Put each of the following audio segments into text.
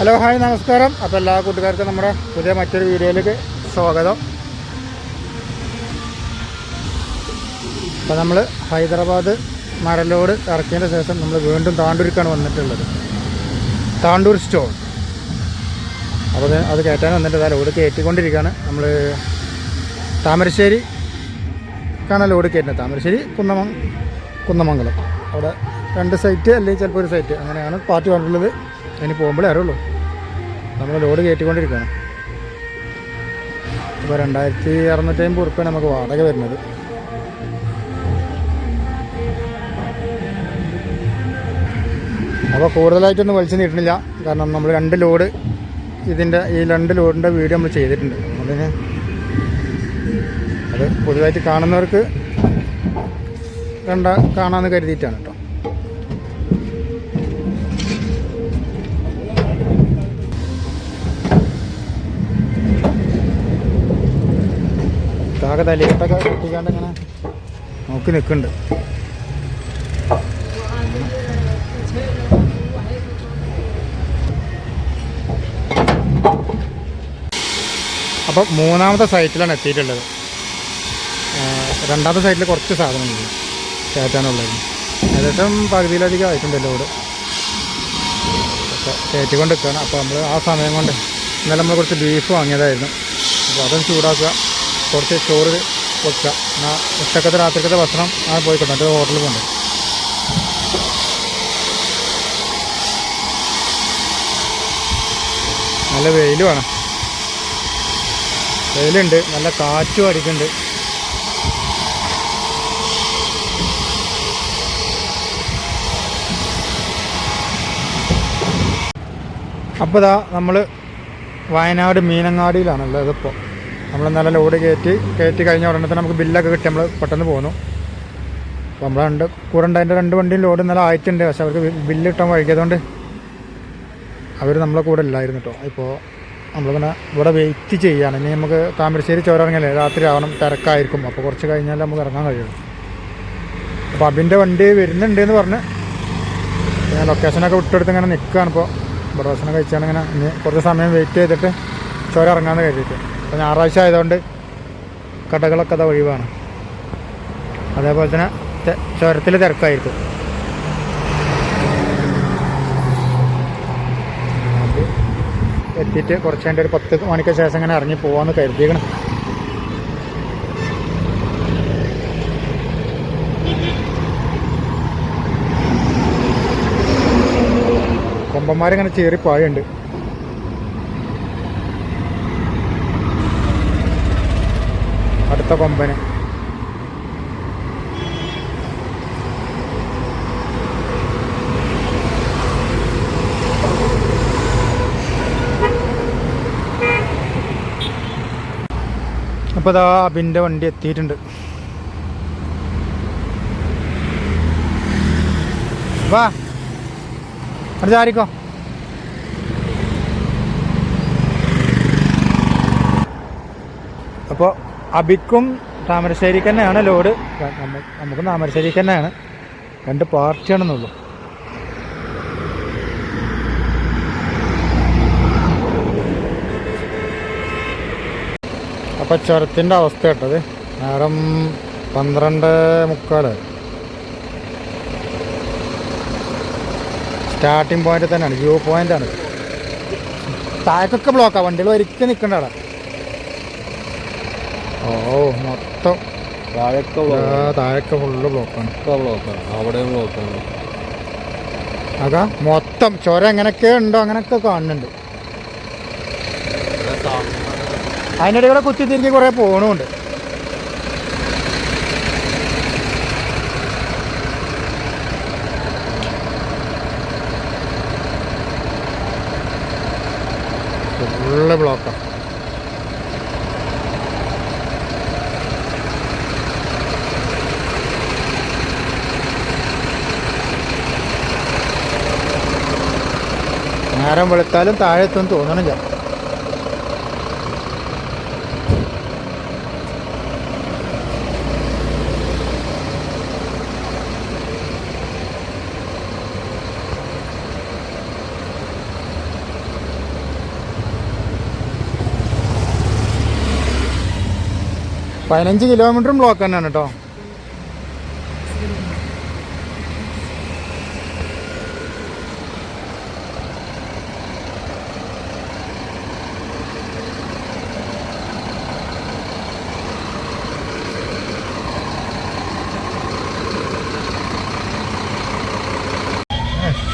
Hello hi നമസ്കാരം. അപ്പോൾ എല്ലാ കൂട്ടുകാർക്കും നമ്മുടെ പുതിയ മറ്റൊരു വീഡിയോയിലേക്ക് സ്വാഗതം. അപ്പോൾ നമ്മൾ ഹൈദരാബാദ് മരലോട് ഇറക്കിയതിന് ശേഷം നമ്മൾ വീണ്ടും താണ്ടൂരിക്കാണ് വന്നിട്ടുള്ളത്. താണ്ടൂർ സ്റ്റോർ അപ്പോൾ അത് കയറ്റാൻ വന്നിട്ട് അതാ ലോഡ് കയറ്റിക്കൊണ്ടിരിക്കുകയാണ്. നമ്മൾ താമരശ്ശേരി കാണാൻ ലോഡ് കയറ്റുന്നത്. താമരശ്ശേരി കുന്നമ കുന്നമംഗലം. അവിടെ രണ്ട് സൈറ്റ് അല്ലെങ്കിൽ ചിലപ്പോൾ ഒരു സൈറ്റ് അങ്ങനെയാണ് പാർട്ടി വന്നിട്ടുള്ളത്. അതിന് പോകുമ്പോഴേ അറിയുള്ളൂ. നമ്മൾ ലോഡ് കയറ്റിക്കൊണ്ടിരിക്കുകയാണ്. ഇപ്പോൾ രണ്ടായിരത്തി അറുന്നൂറ്റി അമ്പത് ഉറുപ്പ്യാണ് നമുക്ക് വാടക വരുന്നത്. അപ്പോൾ കൂടുതലായിട്ടൊന്നും വലിച്ചു നീട്ടണില്ല കാരണം നമ്മൾ രണ്ട് ലോഡ് ഇതിന്റെ ഈ രണ്ട് ലോഡിന്റെ വീഡിയോ നമ്മൾ ചെയ്തിട്ടുണ്ട്. അതിന് അത് പൊതുവായിട്ട് കാണുന്നവർക്ക് കണ്ട കാണാമെന്ന് കരുതിയിട്ടാണ് കേട്ടോ. ആകെ തലയിട്ടൊക്കെ കുട്ടിക്കാണ്ട് ഇങ്ങനെ നോക്കി നിൽക്കുന്നുണ്ട് അപ്പോൾ മൂന്നാമത്തെ സൈറ്റിലാണ് എത്തിയിട്ടുള്ളത്. രണ്ടാമത്തെ സൈറ്റിൽ കുറച്ച് സാധനമുണ്ട് കയറ്റാനുള്ളത്. ഏകദേശം പകുതിയിലധികം ആയിട്ടുണ്ട് ലോഡ്. കയറ്റിക്കൊണ്ട് നിൽക്കുകയാണ് അപ്പോൾ നമ്മൾ ആ സമയം കൊണ്ട് ഇന്നലെ നമ്മൾ കുറച്ച് ബീഫ് വാങ്ങിയതായിരുന്നു. അപ്പോൾ അതും ചൂടാക്കുക. കുറച്ച് ചോറ് വെക്കുക. എന്നാൽ ഉച്ചക്കത്തെ രാത്രിക്കത്തെ ഭക്ഷണം ആ പോയിക്കോട്ടെ എന്റെ ഹോട്ടലിൽ കൊണ്ട് നല്ല വെയിലുമാണ് വെയിലുണ്ട് നല്ല കാറ്റും അടിക്കുന്നുണ്ട്. അപ്പോൾ ഇതാ നമ്മൾ വയനാട് മീനങ്ങാടിയിലാണുള്ളത് ഇപ്പോൾ നമ്മൾ നല്ല ലോഡ് കയറ്റി കയറ്റി കഴിഞ്ഞ ഉടനെ തന്നെ നമുക്ക് ബില്ലൊക്കെ കിട്ടി. നമ്മൾ പെട്ടെന്ന് പോന്നു. അപ്പോൾ നമ്മൾ രണ്ട് കൂടെ അതിന്റെ രണ്ട് വണ്ടിയും ലോഡ് നല്ല ആയിട്ടുണ്ട്. പക്ഷെ അവർക്ക് ബില്ല് കിട്ടാൻ വൈകിയതുകൊണ്ട് അവർ നമ്മളെ കൂടെ ഇല്ലായിരുന്നു കേട്ടോ ഇപ്പോൾ നമ്മളിങ്ങനെ ഇവിടെ വെയിറ്റ് ചെയ്യുകയാണ് ഇനി നമുക്ക് താമരശ്ശേരി ചോരിറങ്ങില്ലേ രാത്രി ആവണം തിരക്കായിരിക്കും. അപ്പോൾ കുറച്ച് കഴിഞ്ഞാൽ നമുക്ക് ഇറങ്ങാൻ കഴിയുള്ളൂ. അപ്പോൾ അബിന്റെ വണ്ടി വരുന്നുണ്ട് എന്ന് പറഞ്ഞ് ഞാൻ ലൊക്കേഷനൊക്കെ വിട്ടെടുത്ത് ഇങ്ങനെ നിൽക്കുകയാണ് ഇപ്പോൾ ഭക്ഷണം കഴിച്ചാണ് ഇങ്ങനെ ഇനി കുറച്ച് സമയം വെയിറ്റ് ചെയ്തിട്ട് ചോര ഇറങ്ങാമെന്ന് കരുതിയിട്ട്. അപ്പോൾ ഞായറാഴ്ച ആയതുകൊണ്ട് കടകളൊക്കെ അത് ഒഴിവാണ്. അതേപോലെ തന്നെ ചുരത്തിൽ തിരക്കായിരിക്കും. എത്തിയിട്ട് കുറച്ച് കഴിഞ്ഞ ഒരു പത്ത് മണിക്ക് ശേഷം ഇങ്ങനെ ഇറങ്ങി പോവാന്ന് കരുതിയേക്കണം. കൊമ്പന്മാരിങ്ങനെ ചീറി അടുത്ത കൊമ്പന്. അപ്പോൾ ഇതാ അബിന്റെ വണ്ടി എത്തിയിട്ടുണ്ട്. വാ. അത് ചാരിക്കോ. അപ്പോൾ അബിക്കും താമരശ്ശേരിക്ക് തന്നെയാണ് ലോഡ്. നമുക്ക് താമരശ്ശേരിക്ക് തന്നെയാണ്. രണ്ട് പാർട്ടിയാണെന്നുള്ളൂ. അപ്പോൾ ചുരത്തിന്റെ അവസ്ഥ കേട്ടത്. നേരം പന്ത്രണ്ട് മുക്കാൽ. സ്റ്റാർട്ടിംഗ് പോയിന്റ് തന്നെയാണ്. വ്യൂ പോയിന്റ് ആണ്. താഴത്തൊക്കെ ബ്ലോക്കാണ് വണ്ടികൾ ഒരിക്കൽ നിൽക്കേണ്ട അവിടെ. ഓ മൊത്തം. താഴൊക്കെ താഴൊക്കെ ഫുള്ള് ബ്ലോക്കാണ് ബ്ലോക്കാണ് അവിടെയും ബ്ലോക്കാണ് അതാ മൊത്തം. ചുരം എങ്ങനെയൊക്കെ ഉണ്ടോ അങ്ങനെയൊക്കെ കാണുന്നുണ്ട്. അതിനിടയിലൂടെ കൂടെ കുത്തി തിരിഞ്ഞ് കുറേ പോകണമുണ്ട് നേരം വെളുത്താലും താഴെത്തും തോന്നണം ഞാൻ പതിനഞ്ച് കിലോമീറ്ററും ബ്ലോക്ക് തന്നെയാണ് കേട്ടോ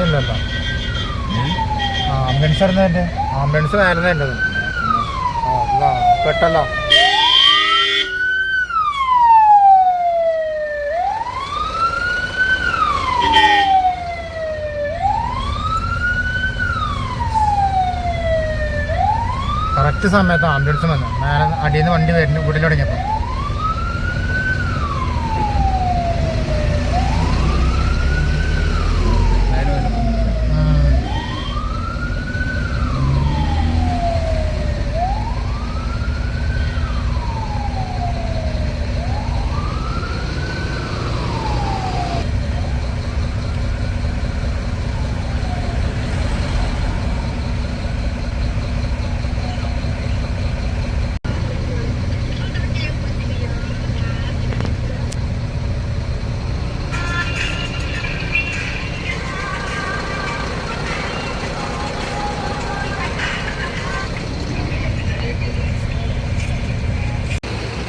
രക്ഷയില്ലല്ലോ ആംബുലൻസ് വരുന്നതിന്റെ ആംബുലൻസ് വരുന്നതിന്റെ അല്ല പെട്ടല്ലോ. കറക്റ്റ് സമയത്ത് ആംബുലൻസ് വന്നു. മേലെ അടിയിൽ നിന്ന് വണ്ടി വരുന്നു വീട്ടിൽ തുടങ്ങിയപ്പോൾ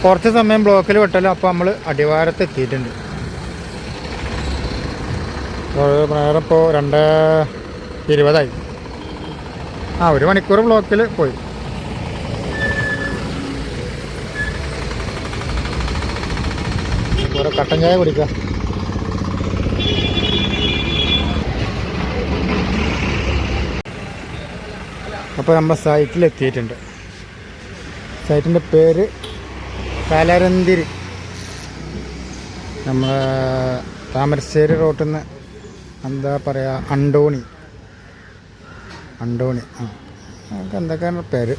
കുറച്ച് സമയം ബ്ലോക്കിൽ വിട്ടല്ലോ അപ്പോൾ നമ്മൾ അടിവാരത്ത് എത്തിയിട്ടുണ്ട്. നേരം ഇപ്പോൾ രണ്ട് ഇരുപതായി. ആ ഒരു മണിക്കൂർ ബ്ലോക്കിൽ പോയി. കട്ടൻ ചായ കുടിക്കുക. അപ്പോൾ നമ്മൾ സൈറ്റിൽ എത്തിയിട്ടുണ്ട് സൈറ്റിന്റെ പേര് കലരന്തിരി. നമ്മൾ താമരശ്ശേരി റോട്ടിൽ നിന്ന് എന്താ പറയുക അണ്ടോണി. അണ്ടോണി ആ. നമുക്ക് എന്തൊക്കെയാണ് പേര്?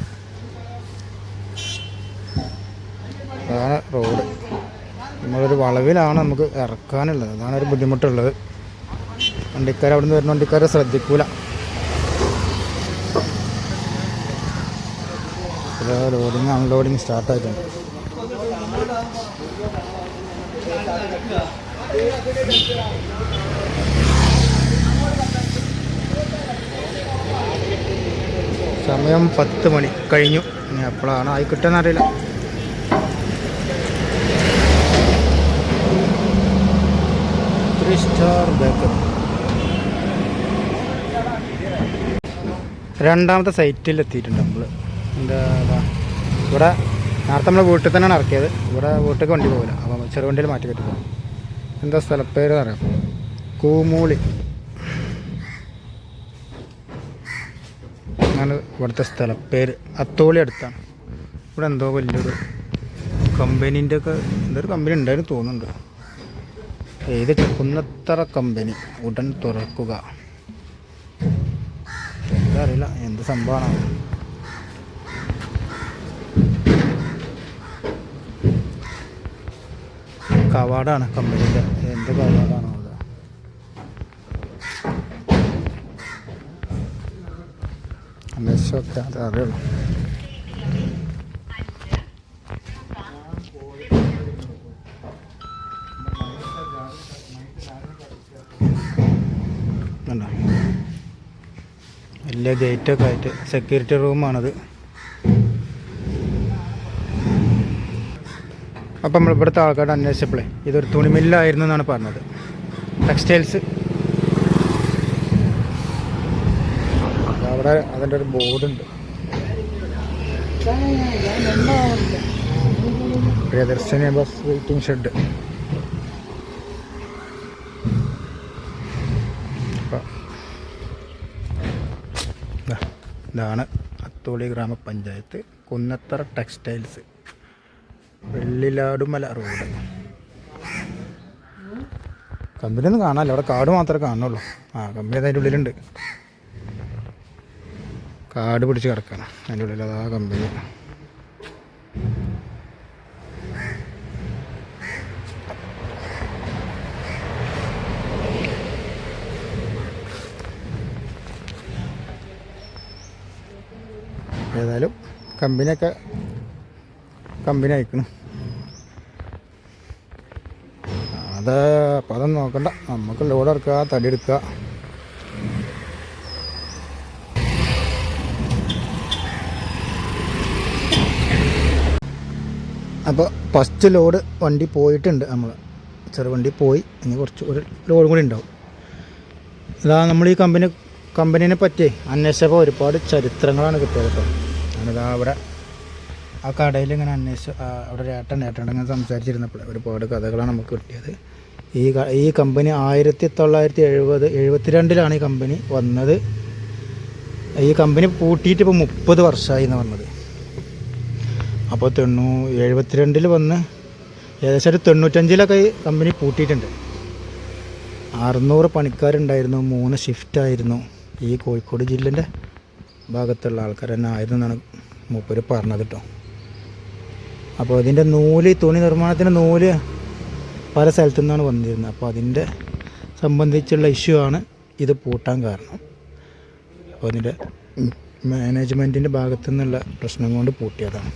അതാണ് റോഡ്. നമ്മളൊരു വളവിലാണ് നമുക്ക് ഇറക്കാനുള്ളത്. അതാണ് ഒരു ബുദ്ധിമുട്ടുള്ളത്. വണ്ടിക്കാർ അവിടെ നിന്ന് വരുന്ന വണ്ടിക്കാരെ ശ്രദ്ധിക്കൂല. ലോഡിങ് അൺലോഡിങ് സ്റ്റാർട്ടായിട്ടുണ്ട് സമയം പത്ത് മണി. കഴിഞ്ഞു. ഇനി എപ്പോഴാണ്? ആയി കിട്ടുന്ന അറിയില്ല. ത്രീ സ്റ്റാർ ബേക്കറി രണ്ടാമത്തെ സൈറ്റിൽ എത്തിയിട്ടുണ്ട് നമ്മൾ എന്താ ഇവിടെ നേരത്തെ നമ്മൾ വീട്ടിൽ തന്നെയാണ് ഇറക്കിയത്. ഇവിടെ വീട്ടിലേക്ക് വണ്ടി പോകില്ല അപ്പോൾ ചെറുവണ്ടിയിൽ മാറ്റി കെട്ടി പോകും എന്താ സ്ഥലപ്പേര് അറിയാം കൂമൂളി. അങ്ങനെ ഇവിടുത്തെ സ്ഥലപ്പേര് അത്തോളി അടുത്താണ്. ഇവിടെ എന്തോ വലിയൊരു കമ്പനീന്റെ ഒക്കെ എന്തൊരു കമ്പനി ഉണ്ടായിരുന്നു തോന്നുന്നുണ്ട്. ഏത് കുന്നത്തറ കമ്പനി? ഉടൻ തുറക്കുക. എന്താ അറിയില്ല. എന്ത് സംഭവമാണ്? കവാടാണ് കമ്പനിയുടെ. എന്ത് കവാടാണോ അത്? അറിയുള്ളൂ? വലിയ ഗേറ്റൊക്കെ ആയിട്ട് സെക്യൂരിറ്റി റൂമാണത് അപ്പം നമ്മൾ ഇവിടുത്തെ ആൾക്കാരുടെ അന്വേഷിച്ചപ്പോഴേ ഇതൊരു തുണിമില്ലായിരുന്നു എന്നാണ് പറഞ്ഞത്. ടെക്സ്റ്റൈൽസ് അവിടെ അതിന്റെ ഒരു ബോർഡുണ്ട്. Priyadarshini bus waiting shed. ഇതാണ് അത്തോളി ഗ്രാമപഞ്ചായത്ത് Kunnathara textiles Velliladumala road. Company ഒന്നും കാണാനില്ല. അവിടെ കാട് മാത്രമേ കാണുള്ളൂ ആ കമ്പനി അതിന്റെ ഉള്ളിലുണ്ട്. കാട് പിടിച്ച് കിടക്കണം. അതിന്റെ ഉള്ളിൽ അതാ കമ്പനി ഏതായാലും കമ്പനിയൊക്കെ കമ്പനി അയക്കണം. അത് അപ്പം അതൊന്നും നോക്കണ്ട. നമുക്ക് ലോഡ് ഇറക്കുക തടി എടുക്കുക. അപ്പോൾ ഫസ്റ്റ് ലോഡ് വണ്ടി പോയിട്ടുണ്ട് നമ്മൾ ചെറു വണ്ടി പോയി. ഇനി കുറച്ച് ഒരു ലോഡ് കൂടി ഉണ്ടാവും. ഇതാ നമ്മൾ ഈ കമ്പനി കമ്പനീനെ പറ്റി അന്വേഷിച്ചപ്പോൾ ഒരുപാട് ചരിത്രങ്ങളാണ് കിട്ടിയത് കേട്ടോ. ഞാനിതാ അവിടെ ആ കടയിൽ ഇങ്ങനെ അന്വേഷിച്ച് അവിടെ ഒരു ഏട്ടൻ ഏട്ടൻ ഇങ്ങനെ സംസാരിച്ചിരുന്നപ്പോൾ ഒരുപാട് കഥകളാണ് നമുക്ക് കിട്ടിയത്. ഈ ഈ കമ്പനി ആയിരത്തി തൊള്ളായിരത്തി എഴുപത് എഴുപത്തിരണ്ടിലാണ് ഈ കമ്പനി വന്നത്. ഈ കമ്പനി പൂട്ടിയിട്ട് ഇപ്പോൾ മുപ്പത് വർഷമായി എന്ന് പറഞ്ഞത്. അപ്പോൾ തൊണ്ണൂ എഴുപത്തിരണ്ടിൽ വന്ന് ഏകദേശം ഒരു തൊണ്ണൂറ്റഞ്ചിലൊക്കെ ഈ കമ്പനി പൂട്ടിയിട്ടുണ്ട്. അറുന്നൂറ് പണിക്കാരുണ്ടായിരുന്നു മൂന്ന് ഷിഫ്റ്റായിരുന്നു ഈ കോഴിക്കോട് ജില്ലേന്റെ ഭാഗത്തുള്ള ആൾക്കാർ തന്നെ ആയിരുന്നു എന്നാണ് മൂപ്പര് പറഞ്ഞത് കേട്ടോ. അപ്പോൾ ഇതിന്റെ നൂൽ തുണി നിർമ്മാണത്തിന്റെ നൂൽ പല സ്ഥലത്തു നിന്നാണ് വന്നിരുന്നത്. അപ്പോൾ അതിന്റെ സംബന്ധിച്ചുള്ള ഇഷ്യൂ ആണ് ഇത് പൂട്ടാൻ കാരണം. അപ്പോൾ അതിന്റെ മാനേജ്മെന്റിന്റെ ഭാഗത്തു നിന്നുള്ള പ്രശ്നം കൊണ്ട് പൂട്ടിയതാണ്.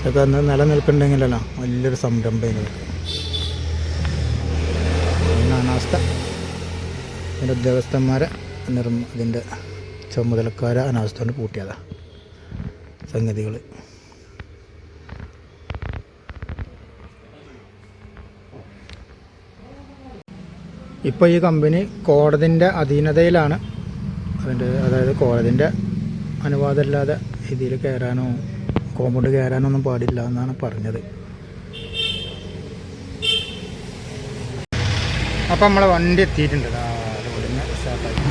ഇതൊക്കെ അന്ന് നിലനിൽക്കണ്ടെങ്കിലല്ലോ വലിയൊരു സംരംഭം അനാസ്ഥ. അതിന്റെ ഉദ്യോഗസ്ഥന്മാരെ നിർമ്മ അതിന്റെ ചുമതലക്കാരെ അനാസ്ഥ കൊണ്ട് പൂട്ടിയതാണ് സംഗതികൾ ഇപ്പോൾ ഈ കമ്പനി കോടതിന്റെ അധീനതയിലാണ്. അതിന്റെ അതായത് കോടതിന്റെ അനുവാദമില്ലാതെ ഇതിൽ കയറാനോ കോമ്പൗണ്ട് കയറാനോ ഒന്നും പാടില്ല എന്നാണ് പറഞ്ഞത്. അപ്പം നമ്മളെ വണ്ടി എത്തിയിട്ടുണ്ട്. റോഡിന് സ്റ്റാർട്ടാക്കി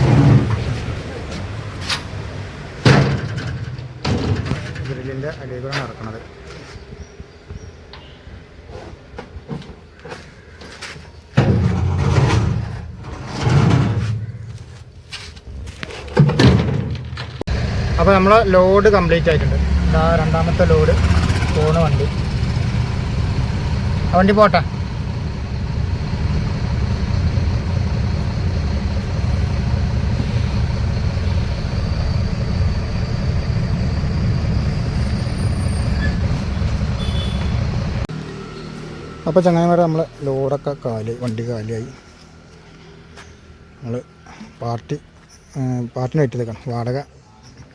ഗ്രില്ലിന്റെ അടിയിൽ കൂടെ നടക്കണത്. അപ്പോൾ നമ്മൾ ലോഡ് കംപ്ലീറ്റ് ആയിട്ടുണ്ട്. ഇതാ രണ്ടാമത്തെ ലോഡ് പോണ വണ്ടി. ആ വണ്ടി പോട്ടെ? അപ്പോൾ ചങ്ങനമാരെ നമ്മൾ ലോഡൊക്കെ കാൽ വണ്ടി കാലിയായി. നമ്മൾ പാർട്ടി പാർട്ടിന് പറ്റിയതേക്കാണ് വാടക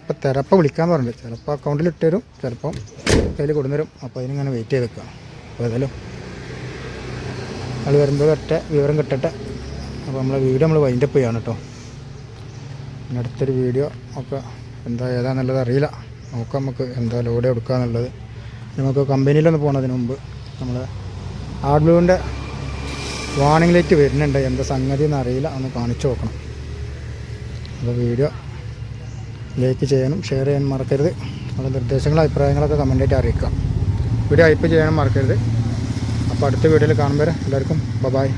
ഇപ്പോൾ തിരപ്പം വിളിക്കാൻ പറഞ്ഞിട്ട് ചിലപ്പോൾ അക്കൗണ്ടിൽ ഇട്ട് തരും ചിലപ്പം കയ്യിൽ കൊണ്ടുവരും അപ്പോൾ അതിനിങ്ങനെ വെയിറ്റ് ചെയ്ത് വെക്കാം അപ്പോൾ ഏതായാലും ആൾ വരുമ്പോൾ ഒറ്റ വിവരം കിട്ടട്ടെ. അപ്പോൾ നമ്മളെ വീഡിയോ നമ്മൾ വൈൻഡപ്പ് ചെയ്യാണ് കേട്ടോ പിന്നെ അടുത്തൊരു വീഡിയോ ഒക്കെ എന്താ ഏതാന്നുള്ളത് അറിയില്ല. നോക്കാം നമുക്ക് എന്താ ലോഡ് എടുക്കുക എന്നുള്ളത്. നമുക്ക് കമ്പനിയിലൊന്ന് പോകുന്നതിന് മുമ്പ് നമ്മൾ ആർഡ് ബ്ലൂവിന്റെ വാണിംഗ് ലൈറ്റ് വരുന്നുണ്ട്. എന്താ സംഗതി എന്നറിയില്ല ഒന്ന് കാണിച്ചു നോക്കണം. അപ്പോൾ വീഡിയോ ലൈക്ക് ചെയ്യാനും ഷെയർ ചെയ്യാനും മറക്കരുത്. നമ്മുടെ നിർദ്ദേശങ്ങളും അഭിപ്രായങ്ങളൊക്കെ കമന്റായിട്ട് അറിയിക്കാം വീഡിയോ ഹൈപ്പ് ചെയ്യാനും മറക്കരുത്. അപ്പോൾ അടുത്ത വീഡിയോയിൽ കാണുമ്പോൾ എല്ലാവർക്കും ബൈ